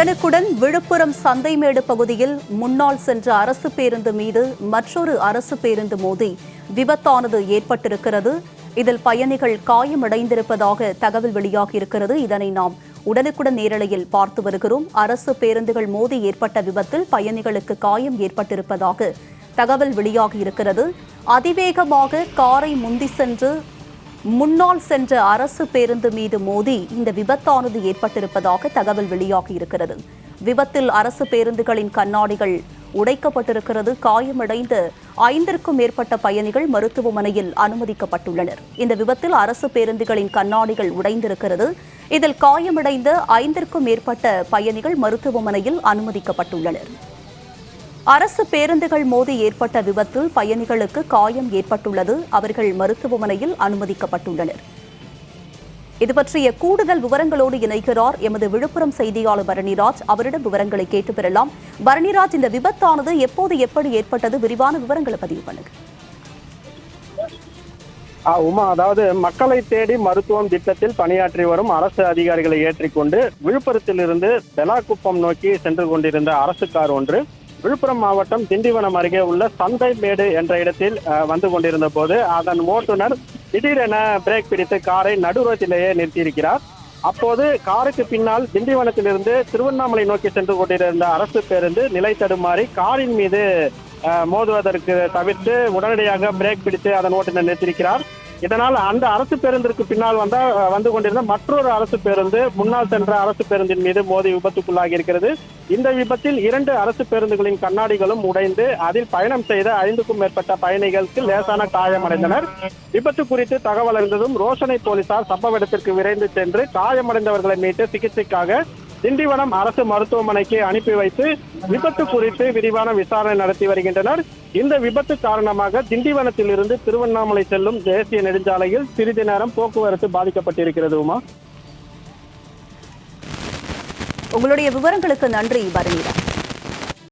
உடனுக்குடன் விழுப்புரம் சந்தைமேடு பகுதியில் முன்னால் சென்ற அரசு பேருந்து மீது மற்றொரு அரசு பேருந்து மோதி விபத்தானது ஏற்பட்டிருக்கிறது. இதில் பயணிகள் காயமடைந்திருப்பதாக தகவல் வெளியாகியிருக்கிறது. இதனை நாம் உடனுக்குடன் நேரலையில் பார்த்து வருகிறோம். அரசு பேருந்துகள் மோதி ஏற்பட்ட விபத்தில் பயணிகளுக்கு காயம் ஏற்பட்டிருப்பதாக தகவல் வெளியாகியிருக்கிறது. அதிவேகமாக காரை முந்தி சென்று முன்னால் சென்ற அரசு பேருந்து மீது மோதி இந்த விபத்தானது ஏற்பட்டிருப்பதாக தகவல் வெளியாகியிருக்கிறது. விபத்தில் அரசு பேருந்துகளின் கண்ணாடிகள் உடைக்கப்பட்டிருக்கிறது. காயமடைந்த ஐந்திற்கும் மேற்பட்ட பயணிகள் மருத்துவமனையில் அனுமதிக்கப்பட்டுள்ளனர். இந்த விபத்தில் அரசு பேருந்துகளின் கண்ணாடிகள் உடைந்திருக்கிறது. இதில் காயமடைந்த ஐந்திற்கும் மேற்பட்ட பயணிகள் மருத்துவமனையில் அனுமதிக்கப்பட்டுள்ளனர். அரசு பேருந்துகள் மோதி ஏற்பட்ட விபத்தில் பயணிகளுக்கு காயம் ஏற்பட்டுள்ளது. அவர்கள் மருத்துவமனையில் அனுமதிக்கப்பட்டுள்ளனர். இது பற்றிய கூடுதல் விவரங்களோடு இணைகிறார் எமது விழுப்புரம் செய்தியாளர் பரணிராஜ். அவரிடம் விவரங்களை கேட்டு பெறலாம். பரணிராஜ் இந்த விபத்தானது எப்போது எப்படி ஏற்பட்டது? விரிவான விவரங்களை பதிவு பண்ணுங்க. ஆ, உமா அதாவது மக்களை தேடி மருத்துவம் திட்டத்தில் பணியாற்றி வரும் அரசு அதிகாரிகளை ஏற்றிக்கொண்டு விழுப்புரத்திலிருந்து பெலாக்குப்பம் நோக்கி சென்று கொண்டிருந்த அரசு கார் ஒன்று விழுப்புரம் மாவட்டம் திண்டிவனம் அருகே உள்ள சந்தைமேடு என்ற இடத்தில் வந்து கொண்டிருந்த போது அதன் ஓட்டுநர் திடீரென பிரேக் பிடித்து காரை நடுரோட்டிலேயே நிறுத்தியிருக்கிறார். அப்போது காருக்கு பின்னால் திண்டிவனத்திலிருந்து திருவண்ணாமலை நோக்கி சென்று கொண்டிருந்த அரசு பேருந்து நிலை தடுமாறி காரின் மீது மோதுவதற்கு தவிர்த்து உடனடியாக பிரேக் பிடித்து அதன் ஓட்டுநர் நிறுத்தியிருக்கிறார். இதனால் அந்த அரசு பேருந்திற்கு பின்னால் வந்த வந்து கொண்டிருந்த மற்றொரு அரசு பேருந்து முன்னால் சென்ற அரசு பேருந்தின் மீது மோதி விபத்துக்குள்ளாகி இருக்கிறது. இந்த விபத்தில் இரண்டு அரசு பேருந்துகளின் கண்ணாடிகளும் உடைந்து அதில் பயணம் செய்த ஐந்துக்கும் மேற்பட்ட பயணிகளுக்கு லேசான காயமடைந்தனர். விபத்து குறித்து தகவல் அறிந்ததும் ரோஷனை போலீசார் சம்பவ இடத்திற்கு விரைந்து சென்று காயமடைந்தவர்களை மீட்டு சிகிச்சைக்காக திண்டிவனம் அரசு மருத்துவமனைக்கு அனுப்பி வைத்து விபத்து குறித்து விரிவான விசாரணை நடத்தி வருகின்றனர். இந்த விபத்து காரணமாக திண்டிவனத்திலிருந்து திருவண்ணாமலை செல்லும் தேசிய நெடுஞ்சாலையில் சிறிது நேரம் போக்குவரத்து பாதிக்கப்பட்டிருக்கிறது உமா. உங்களுடைய விவரங்களுக்கு நன்றி பரணிதா